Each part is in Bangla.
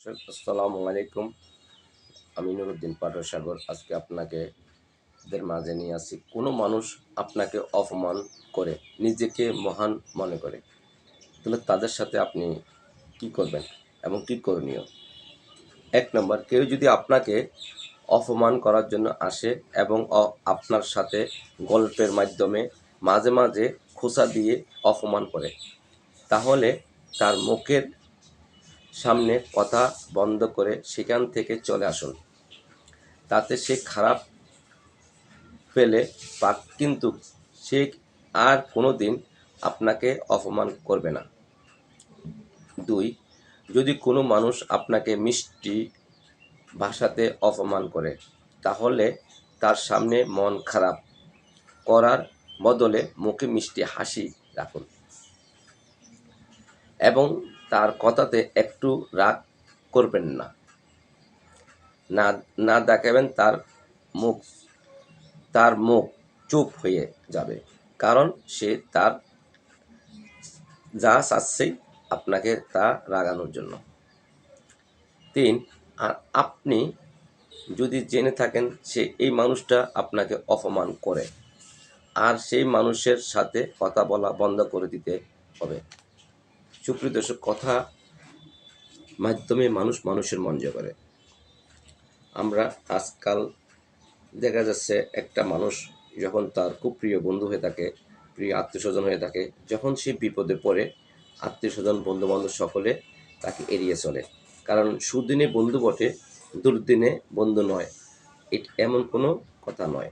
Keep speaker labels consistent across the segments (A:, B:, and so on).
A: আসসালামু আলাইকুম আমি নুরুদ্দিন পাটর সাগর আজকে আপনাকে দের মাঝে নিয়ে আসি কোনো মানুষ আপনাকে অপমান করে, নিজেকে মহান মনে করে, তাহলে তাদের সাথে আপনি কি করবেন এবং কি করণীয়? এক নম্বর, কেউ যদি আপনাকে অপমান করার জন্য আসে এবং আপনার সাথে গল্পের মাধ্যমে মাঝে মাঝে খোসা দিয়ে অপমান করে, তাহলে তার মুখের সামনে কথা বন্ধ করে সেখান থেকে চলে আসুন। তাতে সে খারাপ পেলে বা কিন্তু সে আর কোনো দিন আপনাকে অপমান করবে না। দুই, যদি কোনো মানুষ আপনাকে মিষ্টি ভাষাতে অপমান করে, তাহলে তার সামনে মন খারাপ করার বদলে মুখে মিষ্টি হাসি রাখুন। এবং তার কথাতে একটু রাগ করবেন না। না না দেখাবেন তার মুখ তার মুখ চুপ হয়ে যাবে। কারণ সে তার যা চাচ্ছেই আপনাকে তা রাগানোর জন্য। তিন, আর আপনি যদি জেনে থাকেন সে এই মানুষটা আপনাকে অপমান করে, আর সেই মানুষের সাথে কথা বলা বন্ধ করে দিতে হবে। সুপ্রিয় দর্শক কথা মাধ্যমে মানুষ মানুষের মন জয় করে। আমরা আজকাল দেখা যাচ্ছে একটা মানুষ যখন তার খুব প্রিয় বন্ধু হয়ে থাকে, প্রিয় আত্মীয় স্বজন হয়ে থাকে, যখন সে বিপদে পড়ে আত্মীয় স্বজন বন্ধু বান্ধব সকলে তাকে এড়িয়ে চলে। কারণ সুদিনে বন্ধু বটে, দুর্দিনে বন্ধু নয়। এট এমন কোনো কথা নয়।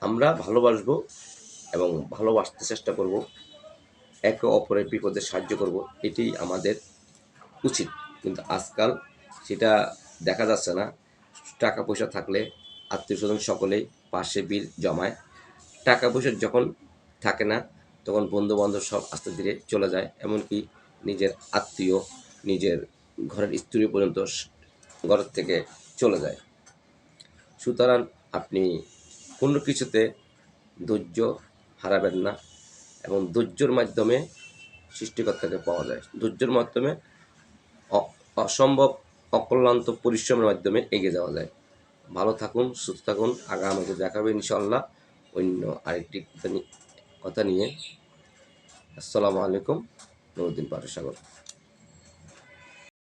A: আমরা ভালোবাসবো এবং ভালোবাসতে চেষ্টা করব একে অপরের বিপদে সাহায্য করব এটি আমাদের উচিত। কিন্তু আজকাল সেটা দেখা যাচ্ছে না। টাকা পয়সা থাকলে আত্মীয় স্বজন সকলেই পাশে বিল জমায়। টাকা পয়সা যখন থাকে না, তখন বন্ধু বান্ধব সব আস্তে ধীরে চলে যায়। এমনকি নিজের আত্মীয়, নিজের ঘরের স্ত্রী পর্যন্ত ঘর থেকে চলে যায়। সুতরাং আপনি কোনো কিছুতে ধৈর্য হারাবেন না। এবং ধৈর্যর মাধ্যমে সৃষ্টিকর্তাকে পাওয়া যায়। ধৈর্যর মাধ্যমে অসম্ভব অকল্যান্ত পরিশ্রমের মাধ্যমে এগিয়ে যাওয়া যায়। ভালো থাকুন, সুস্থ থাকুন। আগামীতে দেখাবে ইনশাল্লাহ অন্য আরেকটি কথা কথা নিয়ে। আসসালামু আলাইকুম নুরুদ্দিন পাটসাগর